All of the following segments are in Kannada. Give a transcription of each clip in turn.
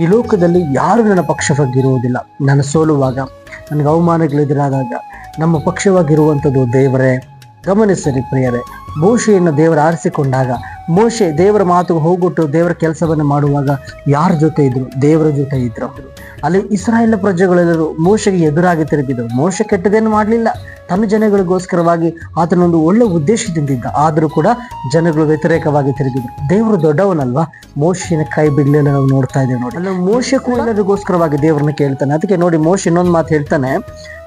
ಈ ಲೋಕದಲ್ಲಿ ಯಾರು ನನ್ನ ಪಕ್ಷವಾಗಿರುವುದಿಲ್ಲ ನನ್ನ ಸೋಲುವಾಗ, ನನಗೆ ಅವಮಾನಗಳೆದುರಾದಾಗ ನಮ್ಮ ಪಕ್ಷವಾಗಿರುವಂಥದ್ದು ದೇವರೇ, ಗಮನಿಸಿರಿ ಪ್ರಿಯರೇ. ಮೋಶೆಯನ್ನು ದೇವರ ಆರಿಸಿಕೊಂಡಾಗ, ಮೋಶೆ ದೇವರ ಮಾತು ಹೋಗ್ಬಿಟ್ಟು ದೇವರ ಕೆಲಸವನ್ನು ಮಾಡುವಾಗ ಯಾರ ಜೊತೆ ಇದ್ರು? ದೇವರ ಜೊತೆ ಇದ್ರು. ಅಲ್ಲಿ ಇಸ್ರಾಯೇಲ್ ಪ್ರಜೆಗಳೆಲ್ಲರೂ ಮೋಶೆಗೆ ಎದುರಾಗಿ ತಿರುಗಿದರು. ಮೋಶೆ ಕೆಟ್ಟದೇನು ಮಾಡಲಿಲ್ಲ. ತನ್ನ ಜನಗಳಿಗೋಸ್ಕರವಾಗಿ ಆತನೊಂದು ಒಳ್ಳೆ ಉದ್ದೇಶದಿಂದಿದ್ದ ಆದರೂ ಕೂಡ ಜನಗಳು ವ್ಯತಿರೇಕವಾಗಿ ತಿರುಗಿದ್ರು. ದೇವರು ದೊಡ್ಡವನಲ್ವಾ? ಮೋಶಿನ ಕೈ ಬಿಡ್ಲಿಲ್ಲ ನಾವು ನೋಡ್ತಾ ಇದ್ದೇವೆ ನೋಡಿ. ಅಲ್ಲ ಮೋಶೆ ಕೂಡ ಎಲ್ಲರಿಗೋಸ್ಕರವಾಗಿ ದೇವರನ್ನ ಕೇಳ್ತಾನೆ. ಅದಕ್ಕೆ ನೋಡಿ ಮೋಶೆ ಇನ್ನೊಂದು ಮಾತು ಹೇಳ್ತಾನೆ.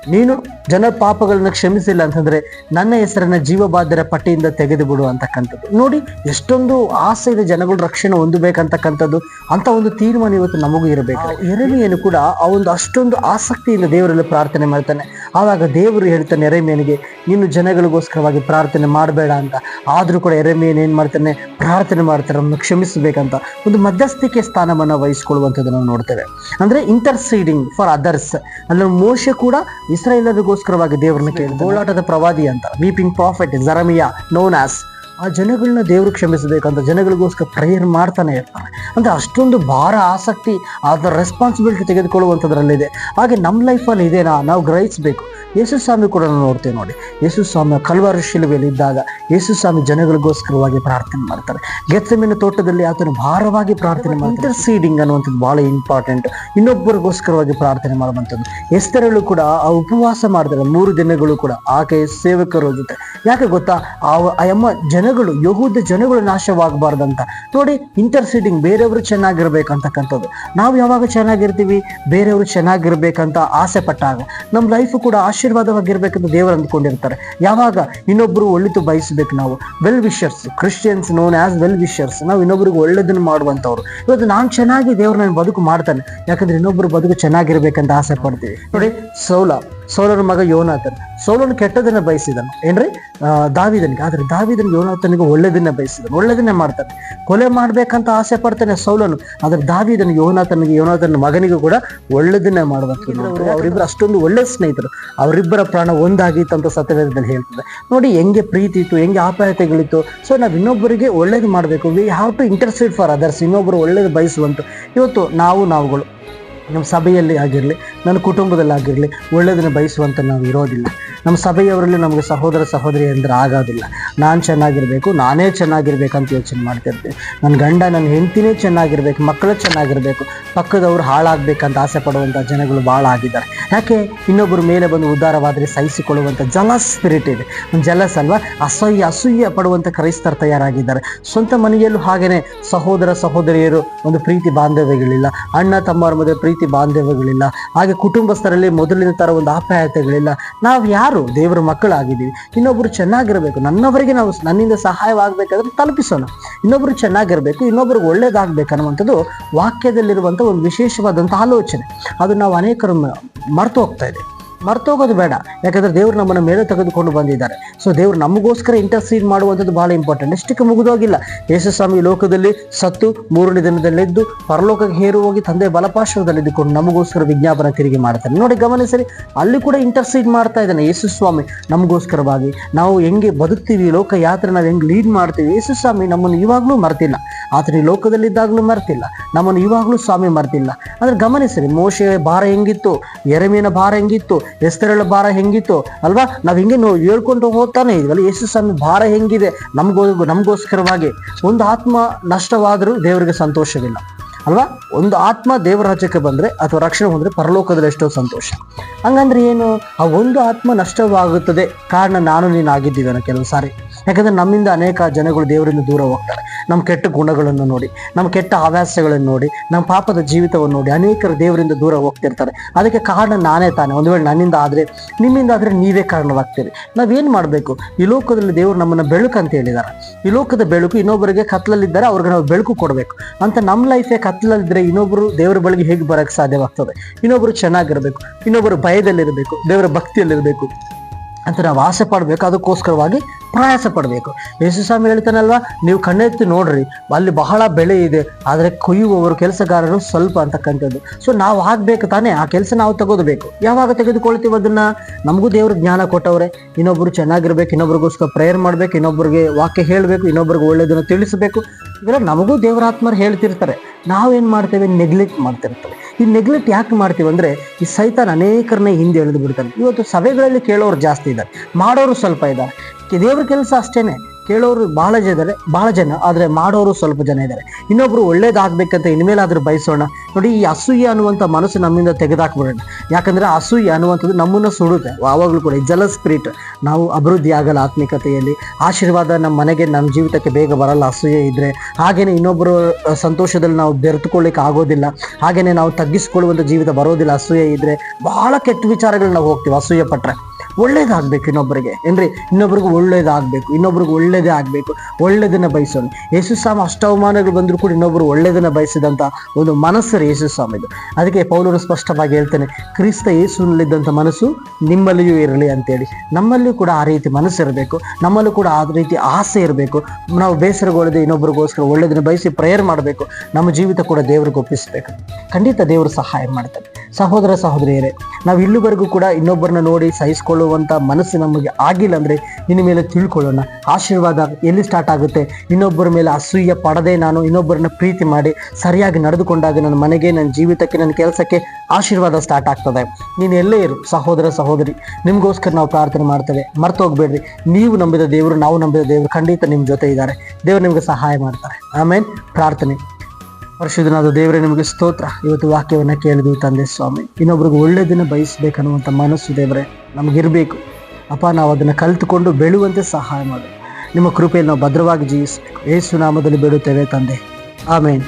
ನೀನು ಜನರ ಪಾಪಗಳನ್ನ ಕ್ಷಮಿಸಿಲ್ಲ ಅಂತಂದ್ರೆ ನನ್ನ ಹೆಸರನ್ನ ಜೀವಬಾಧ್ಯರ ಪಟ್ಟಿಯಿಂದ ತೆಗೆದು ಬಿಡು ಅಂತಕ್ಕಂಥದ್ದು. ನೋಡಿ, ಎಷ್ಟೊಂದು ಆಸೆ ಇದೆ ಜನಗಳು ರಕ್ಷಣೆ ಹೊಂದಬೇಕಂತಕ್ಕಂಥದ್ದು. ಅಂತ ಒಂದು ತೀರ್ಮಾನ ಇವತ್ತು ನಮಗೂ ಇರಬೇಕು. ಎರಮಿಯನ್ನು ಕೂಡ ಆ ಒಂದು ಅಷ್ಟೊಂದು ಆಸಕ್ತಿಯಿಂದ ದೇವರಲ್ಲಿ ಪ್ರಾರ್ಥನೆ ಮಾಡ್ತಾನೆ. ಆವಾಗ ದೇವರು ಹೇಳ್ತಾನೆ, ಎರೆಮಿಯನಿಗೆ, ನೀನು ಜನಗಳಿಗೋಸ್ಕರವಾಗಿ ಪ್ರಾರ್ಥನೆ ಮಾಡಬೇಡ ಅಂತ. ಆದ್ರೂ ಕೂಡ ಎರೆಮಿಯನ್ ಏನು ಮಾಡ್ತಾನೆ, ಪ್ರಾರ್ಥನೆ ಮಾಡ್ತಾರೆ ಅವನು ಕ್ಷಮಿಸಬೇಕಂತ ಒಂದು ಮಧ್ಯಸ್ಥಿಕೆ ಸ್ಥಾನವನ್ನ ವಹಿಸ್ಕೊಳ್ಳುವಂಥದ್ದು ನಾವು ನೋಡ್ತೇವೆ. ಅಂದ್ರೆ ಇಂಟರ್ಸೀಡಿಂಗ್ ಫಾರ್ ಅದರ್ಸ್ ಅಂದ್ರೆ ಮೋಶೆ ಕೂಡ ಇಸ್ರಾಯೇಲರಿಗೋಸ್ಕರವಾಗಿ ದೇವರನ್ನು ಕೇಳಿ ಗೋಳಾಟದ ಪ್ರವಾದಿ ಅಂತ. Weeping prophet Jeremiah known as ಆ ಜನಗಳನ್ನ ದೇವರು ಕ್ಷಮಿಸಬೇಕಂತ, ಜನಗಳಿಗೋಸ್ಕರ ಪ್ರೇಯರ್ ಮಾಡ್ತಾನೆ ಇರ್ತಾರೆ ಅಂದರೆ ಅಷ್ಟೊಂದು ಭಾರ, ಆಸಕ್ತಿ ಅದರ ರೆಸ್ಪಾನ್ಸಿಬಿಲಿಟಿ ತೆಗೆದುಕೊಳ್ಳುವಂಥದ್ರಲ್ಲಿದೆ. ಹಾಗೆ ನಮ್ಮ ಲೈಫಲ್ಲಿ ಇದೇನಾ, ನಾವು ಗ್ರಹಿಸಬೇಕು. ಯೇಸು ಸ್ವಾಮಿ ಕೂಡ ನಾವು ನೋಡ್ತೇವೆ ನೋಡಿ. ಯೇಸು ಸ್ವಾಮಿ ಕಲ್ವಾರ ಶಿಲುವೆಯಲ್ಲಿ ಇದ್ದಾಗ ಯೇಸು ಸ್ವಾಮಿ ಜನಗಳಿಗೋಸ್ಕರವಾಗಿ ಪ್ರಾರ್ಥನೆ ಮಾಡ್ತಾರೆ. ಗೆತ್ತಮಿನ ತೋಟದಲ್ಲಿ ಆತನು ಭಾರವಾಗಿ ಪ್ರಾರ್ಥನೆ ಮಾಡ್ತಾರೆ ಸೀಡಿಂಗ್ ಅನ್ನುವಂಥದ್ದು ಬಹಳ ಇಂಪಾರ್ಟೆಂಟ್ ಇನ್ನೊಬ್ಬರಿಗೋಸ್ಕರವಾಗಿ ಪ್ರಾರ್ಥನೆ ಮಾಡುವಂಥದ್ದು. ಎಸ್ತರಳು ಕೂಡ ಆ ಉಪವಾಸ ಮಾಡಿದ್ರೆ ಮೂರು ದಿನಗಳು ಕೂಡ ಆಕೆ ಸೇವಕರ ಜೊತೆ. ಯಾಕೆ ಗೊತ್ತಾ? ಆ ಅಮ್ಮ ಅಮ್ಮ ಜನಗಳು, ಯಹೂದ ಜನಗಳು ನಾಶವಾಗಬಾರ್ದಂತ. ನೋಡಿ ಇಂಟರ್ಸೀಡಿಂಗ್ ಬೇರೆಯವರು ಚೆನ್ನಾಗಿರ್ಬೇಕಂತಕ್ಕಂಥದ್ದು. ನಾವು ಯಾವಾಗ ಚೆನ್ನಾಗಿರ್ತೀವಿ? ಬೇರೆಯವರು ಚೆನ್ನಾಗಿರ್ಬೇಕಂತ ಆಸೆ ಪಟ್ಟಾಗ ನಮ್ಮ ಲೈಫ್ ಕೂಡ ಆಶೀರ್ವಾದವಾಗಿರ್ಬೇಕಂತ ದೇವರು ಅಂದ್ಕೊಂಡಿರ್ತಾರೆ. ಯಾವಾಗ ಇನ್ನೊಬ್ಬರು ಒಳ್ಳಿತು ಬಯಸಬೇಕು ನಾವು? Well wishers Christians known as well wishers ನಾವು ಇನ್ನೊಬ್ರಿಗೆ ಒಳ್ಳೇದನ್ನು ಮಾಡುವಂಥವ್ರು. ಇವತ್ತು ನಾನು ಚೆನ್ನಾಗಿ ದೇವ್ರು ನನ್ನ ಬದುಕು ಮಾಡ್ತಾನೆ. ಯಾಕಂದ್ರೆ ಇನ್ನೊಬ್ಬರು ಬದುಕು ಚೆನ್ನಾಗಿರ್ಬೇಕಂತ ಆಸೆ ಪಡ್ತೀವಿ ನೋಡಿ, ಸೌಲ. ಸೌಲನ ಮಗ ಯೋನಾಥನ್. ಸೌಲನ್ ಕೆಟ್ಟದನ್ನ ಬಯಸಿದನು. ಏನ್ರಿ? ದಾವಿದನಿಗೆ. ಆದ್ರೆ ದಾವಿದನ್ ಯೋನಾಥನಿಗೆ ಒಳ್ಳೇದನ್ನ ಬಯಸಿದನು. ಒಳ್ಳೆದನ್ನೇ ಮಾಡ್ತಾನೆ. ಕೊಲೆ ಮಾಡ್ಬೇಕಂತ ಆಸೆ ಪಡ್ತಾನೆ ಸೌಲನು. ಆದ್ರೆ ದಾವಿದನ್ ಯೋನಾಥನಿಗೆ ಯೋನಾಥನ ಮಗನಿಗೂ ಕೂಡ ಒಳ್ಳೇದನ್ನೇ ಮಾಡುವಂಥದ್ದು ಅವರಿಬ್ಬರು ಅಷ್ಟೊಂದು ಒಳ್ಳೆ ಸ್ನೇಹಿತರು. ಅವರಿಬ್ಬರ ಪ್ರಾಣ ಒಂದಾಗಿತ್ತಂತ ಅಂತ ಸತ್ಯವೇದದಲ್ಲಿ ಹೇಳ್ತದೆ. ನೋಡಿ ಹೆಂಗೆ ಪ್ರೀತಿ ಇತ್ತು ಹೆಂಗೆ ಆಪಾಯತೆಗಳಿತ್ತು ಸೊ ನಾವು ಇನ್ನೊಬ್ಬರಿಗೆ ಒಳ್ಳೇದು ಮಾಡಬೇಕು. We have to intercede for others ಇನ್ನೊಬ್ಬರು ಒಳ್ಳೇದು ಬಯಸುವಂತ ಇವತ್ತು ನಾವು ನಾವುಗಳು ನಮ್ಮ ಸಭೆಯಲ್ಲಿ ಆಗಿರಲಿ ನನ್ನ ಕುಟುಂಬದಲ್ಲಾಗಿರಲಿ ಒಳ್ಳೆಯದನ್ನು ಬಯಸುವಂಥ ನಾವು ಇರೋದಿಲ್ಲ. ನಮ್ಮ ಸಭೆಯವರಲ್ಲಿ ನಮಗೆ ಸಹೋದರ ಸಹೋದರಿ ಅಂದ್ರೆ ಆಗೋದಿಲ್ಲ. ನಾನು ಚೆನ್ನಾಗಿರಬೇಕು, ನಾನೇ ಚೆನ್ನಾಗಿರ್ಬೇಕಂತ ಯೋಚನೆ ಮಾಡ್ತಿರ್ತೀನಿ ನನ್ನ ಗಂಡ ನನ್ನ ಹೆಂಡತಿನೇ ಚೆನ್ನಾಗಿರ್ಬೇಕು, ಮಕ್ಕಳು ಚೆನ್ನಾಗಿರಬೇಕು, ಪಕ್ಕದವ್ರು ಹಾಳಾಗಬೇಕಂತ ಆಸೆ ಪಡುವಂಥ ಜನಗಳು ಭಾಳ ಆಗಿದ್ದಾರೆ. ಯಾಕೆ? ಇನ್ನೊಬ್ಬರ ಮೇಲೆ ಬಂದು ಉದ್ಧಾರವಾದರೆ ಸಹಿಸಿಕೊಳ್ಳುವಂಥ ಜಲ ಸ್ಪಿರಿಟ್ ಇದೆ. ಜಲಸ್ ಅಲ್ವಾ? ಅಸಹ್ಯ, ಅಸೂಯ ಪಡುವಂಥ ಕ್ರೈಸ್ತರು ತಯಾರಾಗಿದ್ದಾರೆ. ಸ್ವಂತ ಮನೆಯಲ್ಲೂ ಹಾಗೆಯೇ ಸಹೋದರ ಸಹೋದರಿಯರು ಒಂದು ಪ್ರೀತಿ ಬಾಂಧವ್ಯಗಳಿಲ್ಲ, ಅಣ್ಣ ತಮ್ಮರ ಮಧ್ಯೆ ಪ್ರೀತಿ ಬಾಂಧವ್ಯಗಳಿಲ್ಲ, ಹಾಗೆ ಕುಟುಂಬಸ್ಥರಲ್ಲಿ ಮೊದಲಿನ ಥರ ಒಂದು ಆಪ್ಯಾಯತೆಗಳಿಲ್ಲ. ನಾವು ಯಾರು ದೇವರ ಮಕ್ಕಳಾಗಿದ್ದೀವಿ. ಇನ್ನೊಬ್ರು ಚೆನ್ನಾಗಿರಬೇಕು. ನನ್ನವರಿಗೆ ನಾವು ನನ್ನಿಂದ ಸಹಾಯವಾಗಬೇಕಾದ್ರೆ ತಲುಪಿಸೋಣ. ಇನ್ನೊಬ್ರು ಚೆನ್ನಾಗಿರಬೇಕು, ಇನ್ನೊಬ್ರಿಗೆ ಒಳ್ಳೇದಾಗಬೇಕು ಅನ್ನುವಂಥದ್ದು ವಾಕ್ಯದಲ್ಲಿರುವಂಥ ಒಂದು ವಿಶೇಷವಾದಂಥ ಆಲೋಚನೆ. ಅದು ನಾವು ಅನೇಕರು ಮರೆತು ಹೋಗ್ತಾ ಇದೆ ಮರ್ತೋಗೋದು ಬೇಡ. ಯಾಕಂದ್ರೆ ದೇವರು ನಮ್ಮನ್ನ ಮೇಲೆ ತೆಗೆದುಕೊಂಡು ಬಂದಿದ್ದಾರೆ. ಸೊ ದೇವ್ರು ನಮಗೋಸ್ಕರ ಇಂಟರ್ಸೀಡ್ ಮಾಡುವಂಥದ್ದು ಬಹಳ ಇಂಪಾರ್ಟೆಂಟ್ ಎಷ್ಟಕ್ಕೆ ಮುಗಿದೋಗಿಲ್ಲ. ಯೇಸು ಸ್ವಾಮಿ ಲೋಕದಲ್ಲಿ ಸತ್ತು ಮೂರನೇ ದಿನದಲ್ಲೆದ್ದು ಪರಲೋಕಕ್ಕೆ ಹೇರು ಹೋಗಿ ತಂದೆ ಬಲಪಾರ್ಶ್ವದಲ್ಲಿದ್ದುಕೊಂಡು ನಮಗೋಸ್ಕರ ವಿಜ್ಞಾಪನ ತಿರುಗಿ ಮಾಡ್ತಾನೆ ನೋಡಿ ಗಮನಿಸರಿ, ಅಲ್ಲಿ ಕೂಡ ಇಂಟರ್ಸೀಡ್ ಮಾಡ್ತಾ ಇದ್ದಾನೆ ಯೇಸು ಸ್ವಾಮಿ ನಮಗೋಸ್ಕರವಾಗಿ. ನಾವು ಹೆಂಗೆ ಬದುಕ್ತೀವಿ ಲೋಕ ಯಾತ್ರೆ ನಾವು ಹೆಂಗೆ ಲೀಡ್ ಮಾಡ್ತೀವಿ ಯೇಸು ಸ್ವಾಮಿ ನಮ್ಮನ್ನು ಇವಾಗಲೂ ಮರ್ತಿಲ್ಲ. ಆತನ ಲೋಕದಲ್ಲಿದ್ದಾಗಲೂ ಮರ್ತಿಲ್ಲ. ನಮ್ಮನ್ನು ಇವಾಗಲೂ ಸ್ವಾಮಿ ಮರ್ತಿಲ್ಲ. ಅಂದ್ರೆ ಗಮನಿಸಿರಿ, ಮೋಶೆ ಭಾರ ಹೆಂಗಿತ್ತು ಎರೆಮೀನ ಭಾರ ಹೆಂಗಿತ್ತು ಎಸ್ತರಳ ಭಾರ ಹೆಂಗಿತ್ತು? ಅಲ್ವಾ? ನಾವು ಹಿಂಗೆ ನೋವು ಹೇಳ್ಕೊಂಡು ಹೋಗ್ತಾನೆ ಇದೀವಲ್ಲ ಯೇಸು ಸ್ವಾಮಿ ಭಾರ ಹೆಂಗಿದೆ? ನಮ್ಗೋ ನಮಗೋಸ್ಕರವಾಗಿ. ಒಂದು ಆತ್ಮ ನಷ್ಟವಾದರೂ ದೇವರಿಗೆ ಸಂತೋಷವಿಲ್ಲ. ಅಲ್ವಾ? ಒಂದು ಆತ್ಮ ದೇವರ ರಾಜ್ಯಕ್ಕೆ ಬಂದ್ರೆ ಅಥವಾ ರಕ್ಷಣೆ ಬಂದ್ರೆ ಪರಲೋಕದಲ್ಲಿ ಎಷ್ಟೋ ಸಂತೋಷ. ಹಂಗಂದ್ರೆ ಏನು? ಆ ಒಂದು ಆತ್ಮ ನಷ್ಟವಾಗುತ್ತದೆ. ಕಾರಣ ನಾನು ನೀನು ಆಗಿದ್ದೀವೇನೋ ಕೆಲವು ಸಾರಿ. ಯಾಕಂದ್ರೆ ನಮ್ಮಿಂದ ಅನೇಕ ಜನಗಳು ದೇವರಿಂದ ದೂರ ಹೋಗ್ತಾರೆ. ನಮ್ಮ ಕೆಟ್ಟ ಗುಣಗಳನ್ನು ನೋಡಿ ನಮ್ಮ ಕೆಟ್ಟ ಹವ್ಯಾಸಗಳನ್ನು ನೋಡಿ ನಮ್ಮ ಪಾಪದ ಜೀವಿತವನ್ನು ನೋಡಿ ಅನೇಕರು ದೇವರಿಂದ ದೂರ ಹೋಗ್ತಿರ್ತಾರೆ. ಅದಕ್ಕೆ ಕಾರಣ ನಾನೇ ತಾನೆ. ಒಂದು ವೇಳೆ ನನ್ನಿಂದ ಆದರೆ, ನಿಮ್ಮಿಂದ ಆದರೆ ನೀವೇ ಕಾರಣವಾಗ್ತೀರಿ. ನಾವೇನು ಮಾಡಬೇಕು? ಈ ಲೋಕದಲ್ಲಿ ದೇವರು ನಮ್ಮನ್ನ ಬೆಳಕು ಅಂತ ಹೇಳಿದ್ದಾರೆ ಈ ಲೋಕದ ಬೆಳಕು ಇನ್ನೊಬ್ಬರಿಗೆ ಕತ್ಲಲ್ಲಿದ್ದಾರೆ ಅವ್ರಿಗೆ ನಾವು ಬೆಳಕು ಕೊಡಬೇಕು. ಅಂತ ನಮ್ಮ ಲೈಫೇ ಕತ್ಲಲ್ಲಿದ್ರೆ ಇನ್ನೊಬ್ರು ದೇವರ ಬಳಿಗೆ ಹೇಗೆ ಬರೋಕ್ಕೆ ಸಾಧ್ಯವಾಗ್ತದೆ? ಇನ್ನೊಬ್ರು ಚೆನ್ನಾಗಿರಬೇಕು ಇನ್ನೊಬ್ಬರು ಭಯದಲ್ಲಿರಬೇಕು, ದೇವರ ಭಕ್ತಿಯಲ್ಲಿರಬೇಕು ಅಂತ ನಾವು ಆಸೆ ಪಡಬೇಕು. ಅದಕ್ಕೋಸ್ಕರವಾಗಿ ಪ್ರಯಾಸ ಪಡಬೇಕು. ಯೇಸು ಸ್ವಾಮಿ ಹೇಳ್ತಾನಲ್ವಾ, ನೀವು ಕಣ್ಣೆತ್ತಿ ನೋಡ್ರಿ, ಅಲ್ಲಿ ಬಹಳ ಬೆಳೆ ಇದೆ, ಆದರೆ ಕೊಯ್ಯುವವರು ಕೆಲಸಗಾರರು ಸ್ವಲ್ಪ ಅಂತಕ್ಕಂಥದ್ದು. ಸೊ ನಾವು ಆಗ್ಬೇಕು ತಾನೇ, ಆ ಕೆಲಸ ನಾವು ತಗೋಬೇಕು ಯಾವಾಗ ತೆಗೆದುಕೊಳ್ತೀವಿ ಅದನ್ನ? ನಮಗೂ ದೇವ್ರ ಜ್ಞಾನ ಕೊಟ್ಟವ್ರೆ. ಇನ್ನೊಬ್ರು ಚೆನ್ನಾಗಿರ್ಬೇಕು, ಇನ್ನೊಬ್ರಿಗೋಸ್ಕರ ಪ್ರೇಯರ್ ಮಾಡ್ಬೇಕು, ಇನ್ನೊಬ್ರಿಗೆ ವಾಕ್ಯ ಹೇಳಬೇಕು, ಇನ್ನೊಬ್ರಿಗೆ ಒಳ್ಳೇದನ್ನು ತಿಳಿಸಬೇಕು. ಇವೆಲ್ಲ ನಮಗೂ ದೇವರಾತ್ಮರು ಹೇಳ್ತಿರ್ತಾರೆ. ನಾವೇನು ಮಾಡ್ತೇವೆ? ನೆಗ್ಲೆಕ್ಟ್ ಮಾಡ್ತಿರ್ತೇವೆ ಈ ನೆಗ್ಲೆಕ್ಟ್ ಯಾಕೆ ಮಾಡ್ತೀವಿ ಅಂದರೆ ಈ ಸೈತಾನ್ ಅನೇಕರನ್ನೇ ಹಿಂದೆ ಎಳೆದು ಬಿಡ್ತಾನೆ. ಇವತ್ತು ಸಭೆಗಳಲ್ಲಿ ಕೇಳೋರು ಜಾಸ್ತಿ ಇದ್ದಾರೆ. ಮಾಡೋರು ಸ್ವಲ್ಪ ಇದ್ದಾರೆ. ದೇವ್ರ ಕೆಲಸ ಅಷ್ಟೇನೆ. ಕೇಳೋರು ಬಹಳ ಜನ ಇದ್ದಾರೆ ಬಹಳ ಜನ, ಆದರೆ ಮಾಡೋರು ಸ್ವಲ್ಪ ಜನ ಇದ್ದಾರೆ ಇನ್ನೊಬ್ರು ಒಳ್ಳೇದಾಗ್ಬೇಕಂತ ಇನ್ಮೇಲಾದ್ರೂ ಬಯಸೋಣ. ನೋಡಿ, ಈ ಅಸೂಯೆ ಅನ್ನುವಂಥ ಮನಸ್ಸು ನಮ್ಮಿಂದ ತೆಗೆದಾಕ್ಬಿಡೋಣ. ಯಾಕಂದ್ರೆ ಅಸೂಯೆ ಅನ್ನುವಂಥದ್ದು ನಮ್ಮನ್ನ ಸುಡುತ್ತೆ. ಯಾವಾಗಲೂ ಕೂಡ ಜಲ ಸ್ಪಿರಿಟ್ ನಾವು ಅಭಿವೃದ್ಧಿ ಆಗಲ್ಲ ಆತ್ಮಿಕತೆಯಲ್ಲಿ. ಆಶೀರ್ವಾದ ನಮ್ಮ ಮನೆಗೆ, ನಮ್ಮ ಜೀವಿತಕ್ಕೆ ಬೇಗ ಬರಲ್ಲ ಅಸೂಯೆ ಇದ್ರೆ. ಹಾಗೇನೆ ಇನ್ನೊಬ್ಬರು ಸಂತೋಷದಲ್ಲಿ ನಾವು ಬೆರೆತುಕೊಳ್ಳಿಕ್ಕೆ ಆಗೋದಿಲ್ಲ. ಹಾಗೇನೆ ನಾವು ತಗ್ಗಿಸ್ಕೊಳ್ಳುವಂಥ ಜೀವಿತ ಬರೋದಿಲ್ಲ ಅಸೂಯೆ ಇದ್ರೆ. ಬಹಳ ಕೆಟ್ಟ ವಿಚಾರಗಳು ನಾವು ಹೋಗ್ತೀವಿ ಅಸೂಯೆ ಪಟ್ರೆ. ಒಳ್ಳೇದಾಗ್ಬೇಕು ಇನ್ನೊಬ್ಬರಿಗೆ ಏನ್ರಿ? ಇನ್ನೊಬ್ರಿಗೆ ಒಳ್ಳೇದಾಗಬೇಕು, ಇನ್ನೊಬ್ರಿಗೆ ಒಳ್ಳೇದೇ ಆಗಬೇಕು. ಒಳ್ಳೇದನ್ನ ಬಯಸೋಣ ಯೇಸು ಸ್ವಾಮಿ ಅಷ್ಟವಮಾನಗಳು ಬಂದರೂ ಕೂಡ ಇನ್ನೊಬ್ಬರು ಒಳ್ಳೇದನ್ನ ಬಯಸಿದಂಥ ಒಂದು ಮನಸ್ಸು ಯೇಸು ಯೇಸು ಸ್ವಾಮಿದು ಅದಕ್ಕೆ ಪೌಲರು ಸ್ಪಷ್ಟವಾಗಿ ಹೇಳ್ತಾನೆ, ಕ್ರಿಸ್ತ ಯೇಸುನಲ್ಲಿದ್ದಂಥ ಮನಸ್ಸು ನಿಮ್ಮಲ್ಲಿಯೂ ಇರಲಿ ಅಂತೇಳಿ. ನಮ್ಮಲ್ಲಿಯೂ ಕೂಡ ಆ ರೀತಿ ಮನಸ್ಸು ಇರಬೇಕು. ನಮ್ಮಲ್ಲೂ ಕೂಡ ಆ ರೀತಿ ಆಸೆ ಇರಬೇಕು. ನಾವು ಬೇಸರಗೊಳ್ಳದೆ ಇನ್ನೊಬ್ರಿಗೋಸ್ಕರ ಒಳ್ಳೇದನ್ನ ಬಯಸಿ ಪ್ರೇಯರ್ ಮಾಡಬೇಕು. ನಮ್ಮ ಜೀವಿತ ಕೂಡ ದೇವ್ರಿಗೆ ಒಪ್ಪಿಸಬೇಕು. ಖಂಡಿತ ದೇವರು ಸಹಾಯ ಮಾಡ್ತಾರೆ. ಸಹೋದರ ಸಹೋದರಿಯರೇ, ನಾವು ಇಲ್ಲಿವರೆಗೂ ಕೂಡ ಇನ್ನೊಬ್ಬರನ್ನ ನೋಡಿ ಸಹಿಸಿಕೊಳ್ಳುವಂಥ ಮನಸ್ಸು ನಮಗೆ ಆಗಿಲ್ಲ ಅಂದರೆ ನಿನ್ನ ಮೇಲೆ ತಿಳ್ಕೊಳ್ಳೋಣ. ಆಶೀರ್ವಾದ ಎಲ್ಲಿ ಸ್ಟಾರ್ಟ್ ಆಗುತ್ತೆ? ಇನ್ನೊಬ್ಬರ ಮೇಲೆ ಅಸೂಯ ಪಡದೆ ನಾನು ಇನ್ನೊಬ್ಬರನ್ನ ಪ್ರೀತಿ ಮಾಡಿ ಸರಿಯಾಗಿ ನಡೆದುಕೊಂಡಾಗ ನನ್ನ ಮನೆಗೆ, ನನ್ನ ಜೀವಿತಕ್ಕೆ, ನನ್ನ ಕೆಲಸಕ್ಕೆ ಆಶೀರ್ವಾದ ಸ್ಟಾರ್ಟ್ ಆಗ್ತದೆ. ನೀನು ಎಲ್ಲೇ ಇರು, ಸಹೋದರ ಸಹೋದರಿ. ನಿಮಗೋಸ್ಕರ ನಾವು ಪ್ರಾರ್ಥನೆ ಮಾಡ್ತೇವೆ. ಮರ್ತು ಹೋಗ್ಬೇಡ್ರಿ. ನೀವು ನಂಬಿದ ದೇವರು, ನಾವು ನಂಬಿದ ದೇವರು ಖಂಡಿತ ನಿಮ್ಮ ಜೊತೆ ಇದ್ದಾರೆ. ದೇವರು ನಿಮಗೆ ಸಹಾಯ ಮಾಡ್ತಾರೆ. ಆಮೇಲೆ ಪ್ರಾರ್ಥನೆ. ಪರಿಶುದ್ಧನಾದ ದೇವರೇ, ನಿಮಗೆ ಸ್ತೋತ್ರ. ಇವತ್ತು ವಾಕ್ಯವನ್ನ ಕೇಳಿದ್ವಿ ತಂದೆ ಸ್ವಾಮಿ. ಇನ್ನೊಬ್ರಿಗೆ ಒಳ್ಳೆಯದನ್ನ ಬಯಸಬೇಕನ್ನುವಂಥ ಮನಸ್ಸು ದೇವರೇ, ನಮಗಿರಬೇಕು. ಅಪ್ಪ, ನಾವು ಅದನ್ನು ಕಲಿತುಕೊಂಡು ಬೆಳುವಂತೆ ಸಹಾಯ ಮಾಡು. ನಿಮ್ಮ ಕೃಪೆಯನ್ನು ನಾವು ಭದ್ರವಾಗಿ ಜೀವಿಸಬೇಕು. ಏಸು ನಾಮದಲ್ಲಿ ಬೇಡುತ್ತೇವೆ ತಂದೆ. ಆಮೇನ್.